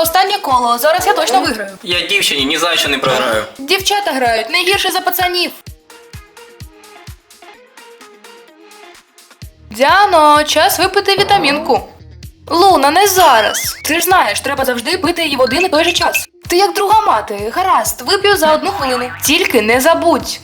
Останнє коло. Зараз я точно виграю. Я дівчині ні за що не програю. Дівчата грають не гірше за пацанів. Діано, час випити вітамінку. Луна, не зараз. Ти ж знаєш, треба завжди пити її в один і той же час. Ти як друга мати, гаразд, вип'ю за одну хвилину. Тільки не забудь.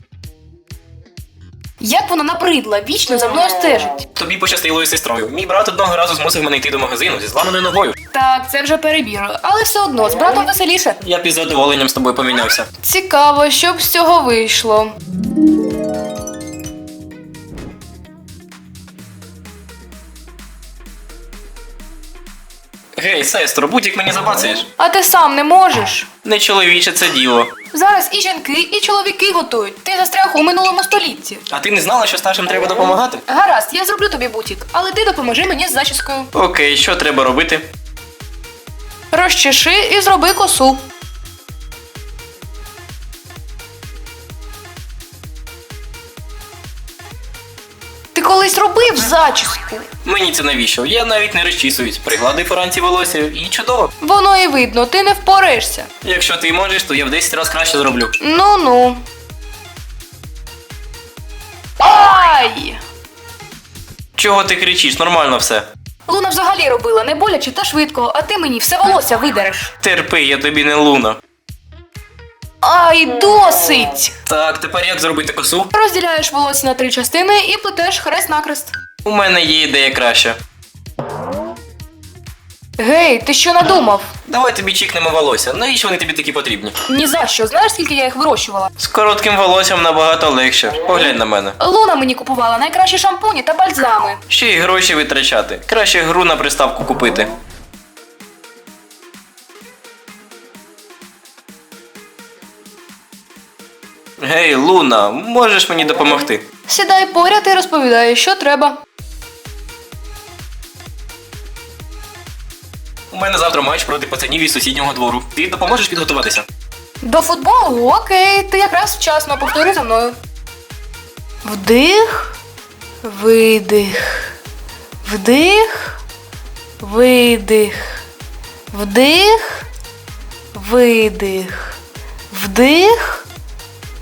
Як вона набридла, вічно за мною стежить. Тобі пощастило із сестрою. Мій брат одного разу змусив мене йти до магазину зі зламаною ногою. Так, це вже перебір, але все одно з братом веселіше. Я б із задоволенням з тобою помінявся. Цікаво, що б з цього вийшло. Гей, сестро, будь-як мені забацаєш. А ти сам не можеш. Не чоловіче це діло. Зараз і жінки, і чоловіки готують. Ти застряг у минулому столітті. А ти не знала, що старшим треба допомагати? Гаразд, я зроблю тобі бутік, але ти допоможи мені з зачіскою. Окей, що треба робити? Розчеши і зроби косу. Ти колись робив зачіску? Мені це навіщо? Я навіть не розчісуюсь. Приглади форанці волосся і чудово. Воно і видно, ти не впораєшся. Якщо ти можеш, то я в 10 разів краще зроблю. Ну ну. Ай! Чого ти кричиш? Нормально все. Луна взагалі робила не боляче та швидко, а ти мені все волосся видереш. Терпи, я тобі не луна. Ай, досить! Так, тепер як зробити косу? Розділяєш волосся на три частини і плетеш хрест-накрест. У мене є ідея краща. Гей, ти що надумав? Давай тобі чікнемо волосся. Навіщо вони тобі такі потрібні? Ні за що, знаєш, скільки я їх вирощувала? З коротким волоссям набагато легше. Поглянь на мене. Луна мені купувала найкращі шампуні та бальзами. Ще й гроші витрачати. Краще гру на приставку купити. Гей, Луна, можеш мені допомогти? Сідай поряд і розповідай, що треба. У мене завтра матч проти пацанів із сусіднього двору. Ти допоможеш підготуватися? До футболу? Окей, ти якраз вчасно повтори за мною. Вдих, видих. Вдих, видих. Вдих, видих. Вдих,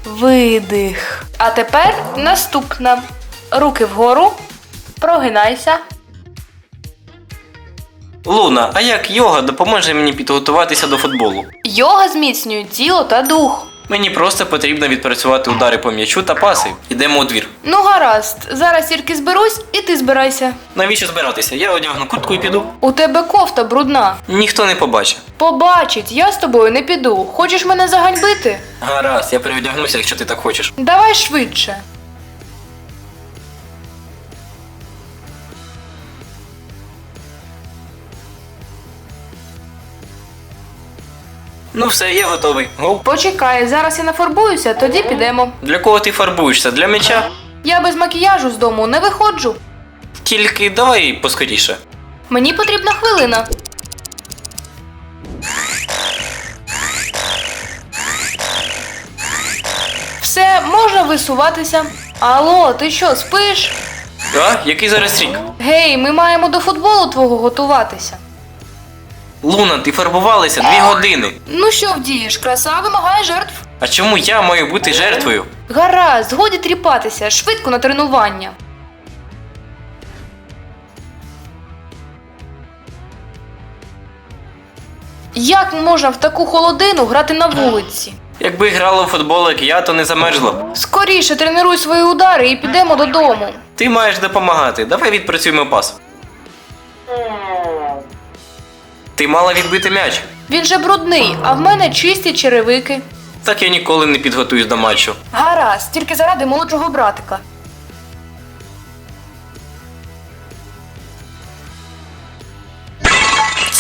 видих. А тепер наступна. Руки вгору. Прогинайся. Луна, а як йога допоможе мені підготуватися до футболу? Йога зміцнює тіло та дух. Мені просто потрібно відпрацювати удари по м'ячу та паси. Ідемо у двір. Ну гаразд, зараз тільки зберусь і ти збирайся. Навіщо збиратися? Я одягну куртку і піду. У тебе кофта брудна. Ніхто не побачить. Побачить, я з тобою не піду. Хочеш мене заганьбити? Гаразд, я переодягнуся, якщо ти так хочеш. Давай швидше. Ну все, я готовий. Гоу. Почекай, зараз я нафарбуюся, тоді підемо. Для кого ти фарбуєшся? Для м'яча? Я без макіяжу з дому не виходжу. Тільки давай поскоріше. Мені потрібна хвилина. Висуватися. Алло, ти що, спиш? А? Який зараз рік? Гей, ми маємо до футболу твого готуватися. Луна, ти фарбувалася дві години. Ну що вдієш, краса вимагає жертв. А чому я маю бути жертвою? Гаразд, годі тріпатися, швидко на тренування. Як можна в таку холодину грати на вулиці? Якби грала у футбол, як я, то не замерзла б. Скоріше тренуй свої удари і підемо додому. Ти маєш допомагати. Давай відпрацюємо пас. Ти мала відбити м'яч. Він же брудний, а в мене чисті черевики. Так я ніколи не підготуюсь до матчу. Гаразд, тільки заради молодшого братика.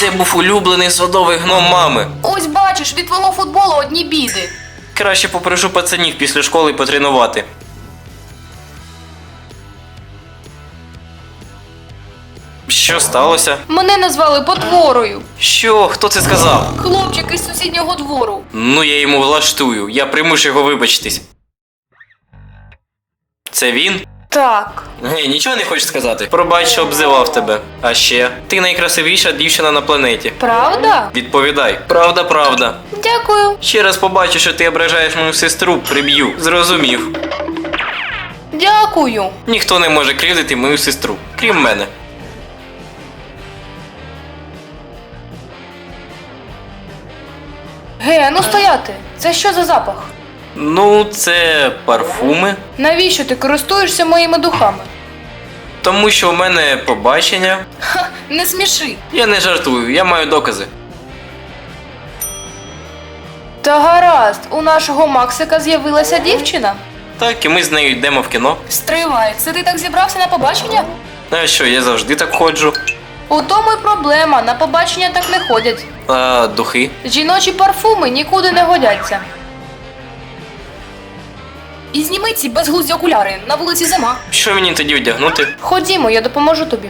Це був улюблений садовий гном мами. Ось бачиш, від твого футболу одні біди. Краще попрошу пацанів після школи потренувати. Що сталося? Мене назвали потворою. Що? Хто це сказав? Хлопчик із сусіднього двору. Ну, я йому влаштую. Я примушу його вибачитись. Це він? Так. Гей, нічого не хочеш сказати? Пробач, що обзивав тебе. А ще, ти найкрасивіша дівчина на планеті. Правда? Відповідай, правда, правда. Дякую. Ще раз побачу, що ти ображаєш мою сестру, приб'ю. Зрозумів. Дякую. Ніхто не може кривдити мою сестру, крім мене. Гей, а ну стояти. Це що за запах? Ну, це парфуми. Навіщо ти користуєшся моїми духами? Тому що у мене побачення. Ха, не сміши. Я не жартую, я маю докази. Та гаразд, у нашого Максика з'явилася дівчина. Так, і ми з нею йдемо в кіно. Стривай, це ти так зібрався на побачення? А що, я завжди так ходжу. У тому й проблема, на побачення так не ходять. А духи? Жіночі парфуми нікуди не годяться. І зніми ці безглузді окуляри, на вулиці зима. Що мені тоді одягнути? Ходімо, я допоможу тобі.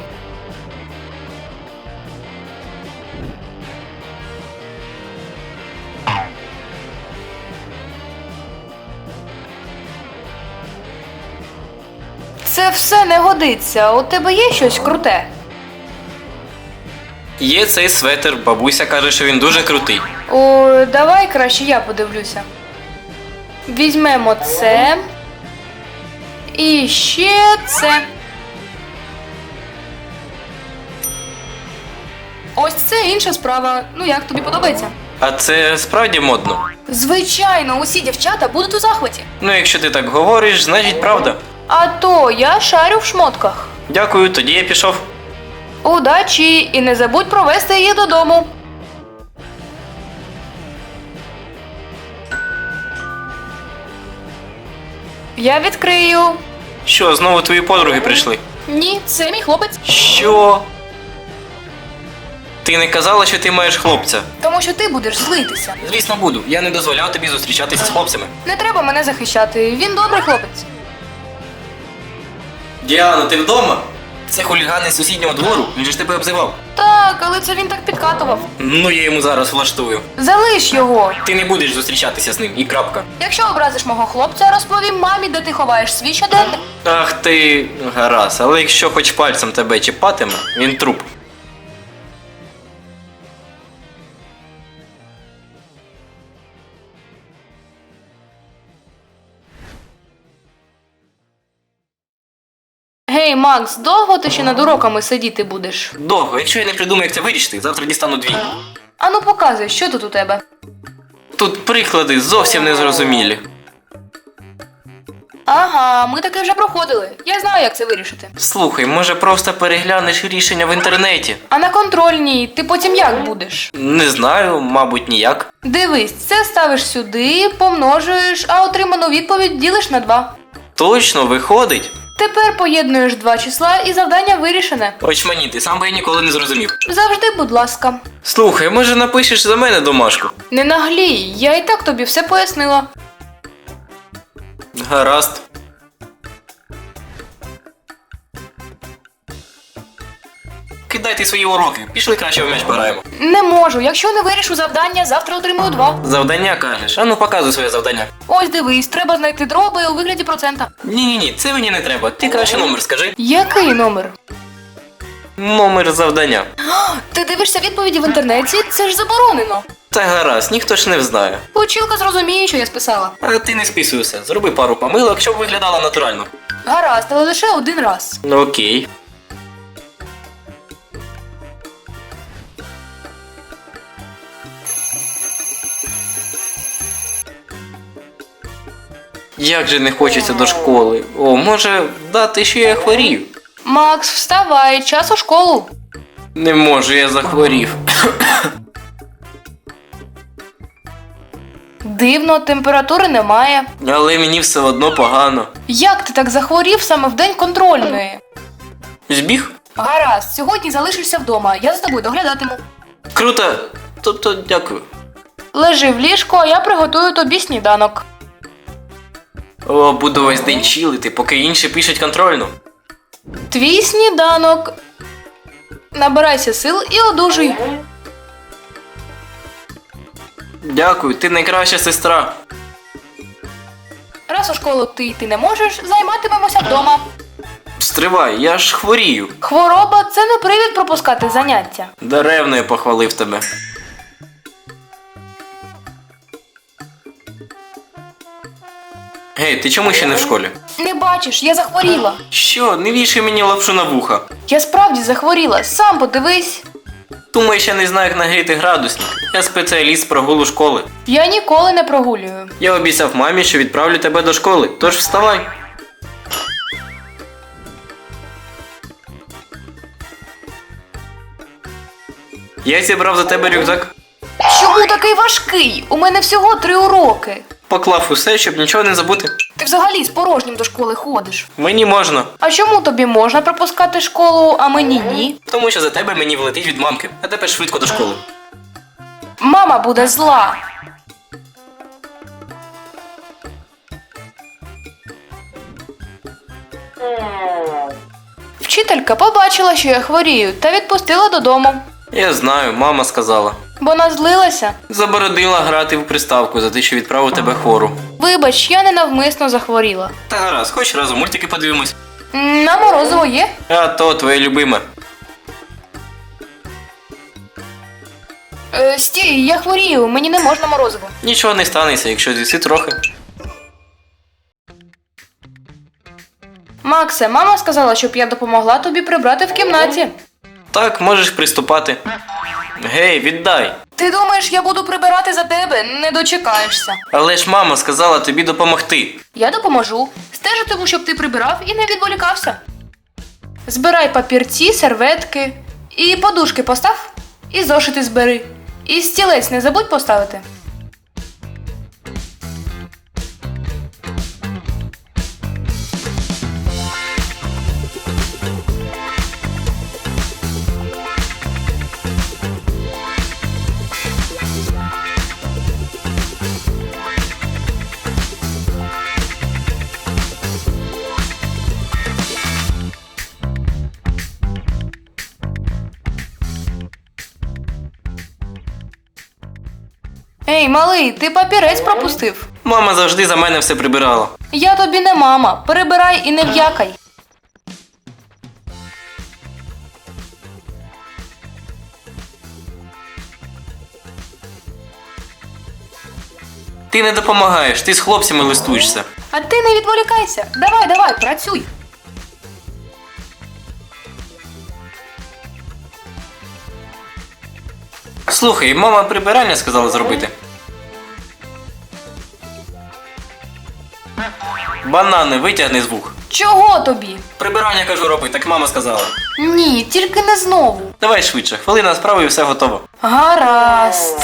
Це все не годиться. У тебе є щось круте? Є цей светр, бабуся каже, що він дуже крутий. О, давай краще я подивлюся. Візьмемо це. І ще це. Ось це інша справа. Ну як тобі подобається? А це справді модно. Звичайно, усі дівчата будуть у захваті. Ну, якщо ти так говориш, значить правда. А то я шарю в шмотках. Дякую, тоді я пішов. Удачі і не забудь провести її додому. Я відкрию. Що, знову твої подруги прийшли? Ні, це мій хлопець. Що? Ти не казала, що ти маєш хлопця? Тому що ти будеш злитися. Звісно, буду. Я не дозволяв тобі зустрічатися з хлопцями. Не треба мене захищати. Він добрий хлопець. Діана, ти вдома? Це хуліган із сусіднього двору. Він же ж тебе обзивав. Так, але це він так підкатував. Ну, я йому зараз влаштую. Залиш його. Ти не будеш зустрічатися з ним, і крапка. Якщо образиш мого хлопця, розповім мамі, де ти ховаєш свій щоденник. Ах ти гаразд, але якщо хоч пальцем тебе чіпатиме, він труп. Гей, Макс, довго ти ще над уроками сидіти будеш? Довго, якщо я не придумаю, як це вирішити, завтра дістану дві. Ану показуй, що тут у тебе? Тут приклади зовсім незрозумілі. Ага, ми таке вже проходили. Я знаю, як це вирішити. Слухай, може просто переглянеш рішення в інтернеті? А на контрольній ти потім як будеш? Не знаю, мабуть, ніяк. Дивись, це ставиш сюди, помножуєш, а отриману відповідь ділиш на два. Точно виходить. Тепер поєднуєш два числа і завдання вирішене. Очманіти, сам би я ніколи не зрозумів. Завжди, будь ласка. Слухай, може напишеш за мене домашку? Не наглій, я і так тобі все пояснила. Гаразд. Кидайте свої уроки, пішли краще в м'яч пограємо. Не можу. Якщо не вирішу завдання, завтра отримую два. Завдання кажеш. Ану показуй своє завдання. Ось дивись, треба знайти дроби у вигляді процента. Ні, ні, ні, це мені не треба. Ти краще номер скажи. Який номер? Номер завдання. Ти дивишся відповіді в інтернеті? Це ж заборонено. Та гаразд, ніхто ж не взнає. Училка зрозуміє, що я списала. А ти не списуй все. Зроби пару помилок, щоб виглядало натурально. Гаразд, але лише один раз. Ну окей. Як же не хочеться до школи. О, може дати, що я хворію. Макс, вставай, час у школу. Не можу, я захворів. Дивно, температури немає. Але мені все одно погано. Як ти так захворів саме в день контрольної? Збіг? Гаразд, сьогодні залишишся вдома, я за тобою доглядатиму. Круто. Тобто, дякую. Лежи в ліжко, а я приготую тобі сніданок. О, буду весь день чилити, поки інші пишуть контрольну. Твій сніданок. Набирайся сил і одужуй. Дякую, ти найкраща сестра. Раз у школу ти йти не можеш, займатимемося вдома. Стривай, я ж хворію. Хвороба це не привід пропускати заняття. Даревно я похвалив тебе. Гей, ти чому ще не в школі? Не бачиш, я захворіла. Що, не вішай мені лапшу на вуха. Я справді захворіла, сам подивись. Думаю, я не знаю, як нагріти градусник. Я спеціаліст з прогулу школи. Я ніколи не прогулюю. Я обіцяв мамі, що відправлю тебе до школи, тож вставай. Я зібрав за тебе рюкзак, Чому такий важкий? У мене всього три уроки. Поклав усе, щоб нічого не забути. Ти взагалі з порожнім до школи ходиш. Мені можна, А чому тобі можна пропускати школу, а мені ні? тому що за тебе мені влетить від мамки, а тепер швидко до школи. Мама буде зла. Вчителька побачила, що я хворію, та відпустила додому, Я знаю, мама сказала. Бо назлилася. Забородила грати в приставку за те, що відправив тебе хору. Вибач, я ненавмисно захворіла. Та гаразд, хоч разом мультики подивимось. М, На морозиво є? А то твоє любиме. Е, стій, я хворію, мені не можна морозиво. Нічого не станеться, якщо з'їси трохи. Максе, мама сказала, щоб я допомогла тобі прибрати в кімнаті. Так, можеш приступати. Гей, віддай. Ти думаєш, я буду прибирати за тебе? Не дочекаєшся. Але ж мама сказала тобі допомогти. Я допоможу. Стежитиму, щоб ти прибирав і не відволікався. Збирай папірці, серветки і подушки постав, і зошити збери. І стілець не забудь поставити. Ей, малий, ти папірець пропустив. Мама завжди за мене все прибирала. Я тобі не мама. Перебирай і не в'якай. Ти не допомагаєш, ти з хлопцями листуєшся. А ти не відволікайся. Давай, давай, працюй. Слухай, мама прибирання сказала зробити. Банани витягни з вух. Чого тобі? Прибирання кажу роби, так мама сказала. Ні, тільки не знову. Давай швидше, хвилина справи і все готово. Гаразд.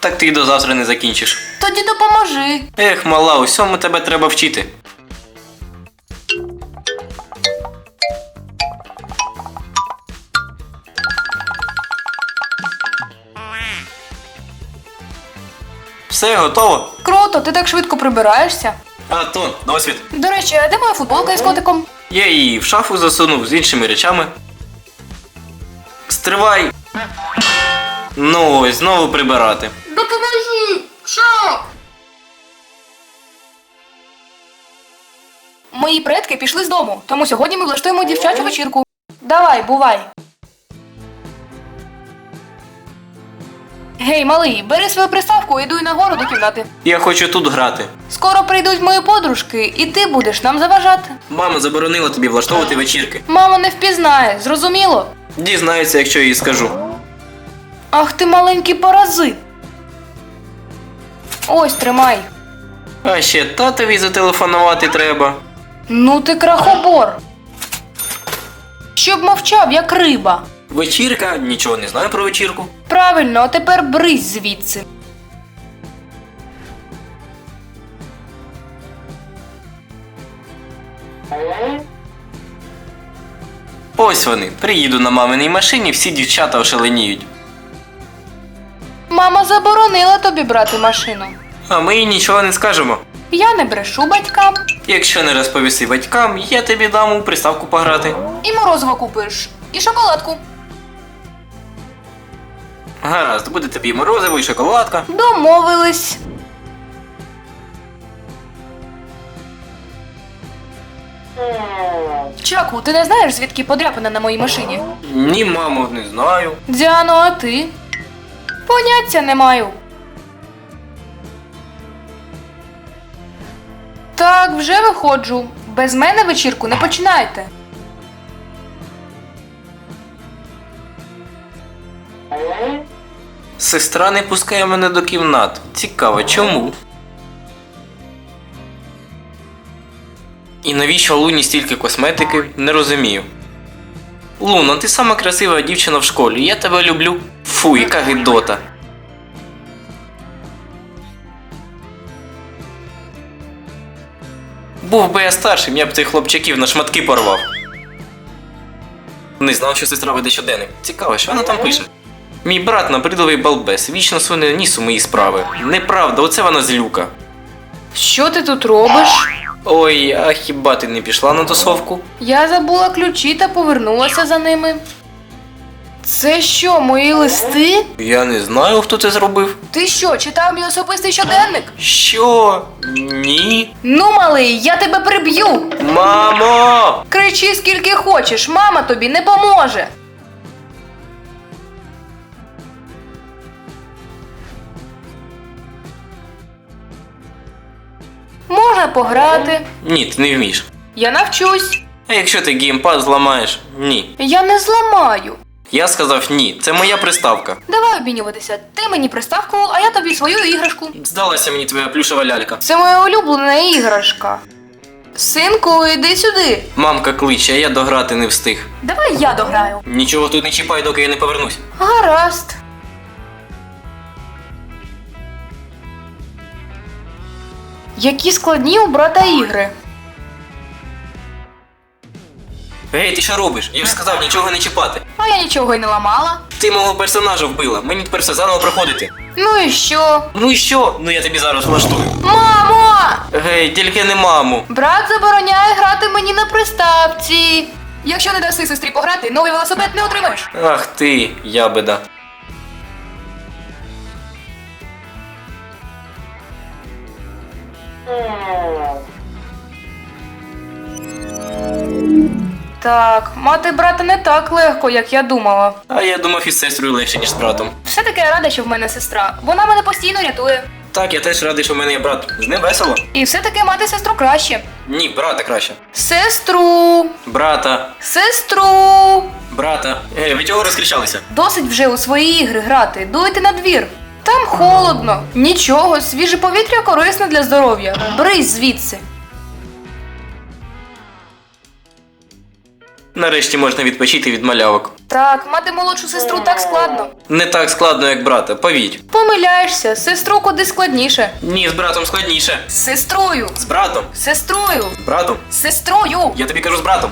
Так ти й до завтра не закінчиш. Тоді допоможи. Ех, мала, усьому тебе треба вчити. Все готово. Круто, ти так швидко прибираєшся. А то, досвід. До речі, а де моя футболка із котиком? Я її в шафу засунув з іншими речами. Стривай. Ну ось, знову прибирати. Допоможи! Що? Мої предки пішли з дому, тому сьогодні ми влаштуємо дівчачу вечірку. Давай, бувай. Гей, малий, бери свою приставку і йдуй нагору до кімнати. Я хочу тут грати. Скоро прийдуть мої подружки, і ти будеш нам заважати. Мама заборонила тобі влаштовувати вечірки. Мама не впізнає, зрозуміло? Дізнається, якщо їй скажу. Ах ти маленький паразит. Ось тримай. А ще татові зателефонувати треба. Ну ти крахобор. Щоб мовчав, як риба. Вечірка, нічого не знаю про вечірку. Правильно, а тепер брись звідси. Ось вони. Приїду на маминій машині, всі дівчата ошаленіють. Мама заборонила тобі брати машину. А ми їй нічого не скажемо. Я не брешу батькам. Якщо не розповіси батькам, я тобі дам у приставку пограти. І морозиво купиш, і шоколадку. Гаразд, буде тобі морозиво і шоколадка. Домовились. Чаку, ти не знаєш, звідки подряпина на моїй машині? Ні, мамо, не знаю. Діано, а ти? Поняття не маю. Так, вже виходжу. Без мене вечірку не починайте. Сестра не пускає мене до кімнат. Цікаво, чому? І навіщо Луні стільки косметики, не розумію. Луна, ти сама красива дівчина в школі, я тебе люблю. Фу, яка гидота. Був би я старшим, я б цих хлопчаків на шматки порвав. Не знав, що сестра веде щоденник. Цікаво, що вона там пише. Мій брат набридливий балбес, вічно суне ніс у мої справи. Неправда, оце вона злюка. Що ти тут робиш? Ой, а хіба ти не пішла на тусовку? Я забула ключі та повернулася за ними. Це що, мої листи? Я не знаю, хто це зробив. Ти що, читав мій особистий щоденник? Що? Ні. Ну, малий, я тебе приб'ю. Мамо! Кричи скільки хочеш, мама тобі не поможе. Можна пограти. Ні, ти не вмієш. Я навчусь. А якщо ти геймпад зламаєш? Ні. Я не зламаю. Я сказав ні, це моя приставка. Давай обмінюватися. Ти мені приставку, а я тобі свою іграшку. Здалася мені твоя плюшева лялька. Це моя улюблена іграшка. Синку, іди сюди. Мамка кличе, а я дограти не встиг. Давай я дограю. Нічого тут не чіпай, доки я не повернусь. Гаразд. Які складні у брата ігри. Гей, ти що робиш? Я ж сказав нічого не чіпати. А я нічого й не ламала. Ти мого персонажа вбила, мені тепер все заново проходити. Ну і що? Ну і що? Ну я тобі зараз влаштую. Мамо! Гей, тільки не маму. Брат забороняє грати мені на приставці. Якщо не даси сестрі пограти, новий велосипед не отримаєш. Ах ти, ябеда. Так, мати брата не так легко, як я думала. А я думав із сестрою легше, ніж з братом. Все-таки я рада, що в мене сестра. Вона мене постійно рятує. Так, я теж радий, що в мене є брат. З ним весело? І все-таки мати сестру краще. Ні, брата краще. Сестру! Брата, Сестру! брата. Гей, ви чого розкричалися? Досить вже у свої ігри грати, дуйте на двір. Там холодно. Нічого, свіже повітря корисне для здоров'я. Брись звідси. Нарешті можна відпочити від малявок. Так, мати молодшу сестру так складно. Не так складно, як брата, повірь. Помиляєшся, сестру куди складніше. Ні, з братом складніше. З сестрою, З братом, з сестрою, з братом. з сестрою. Я тобі кажу з братом.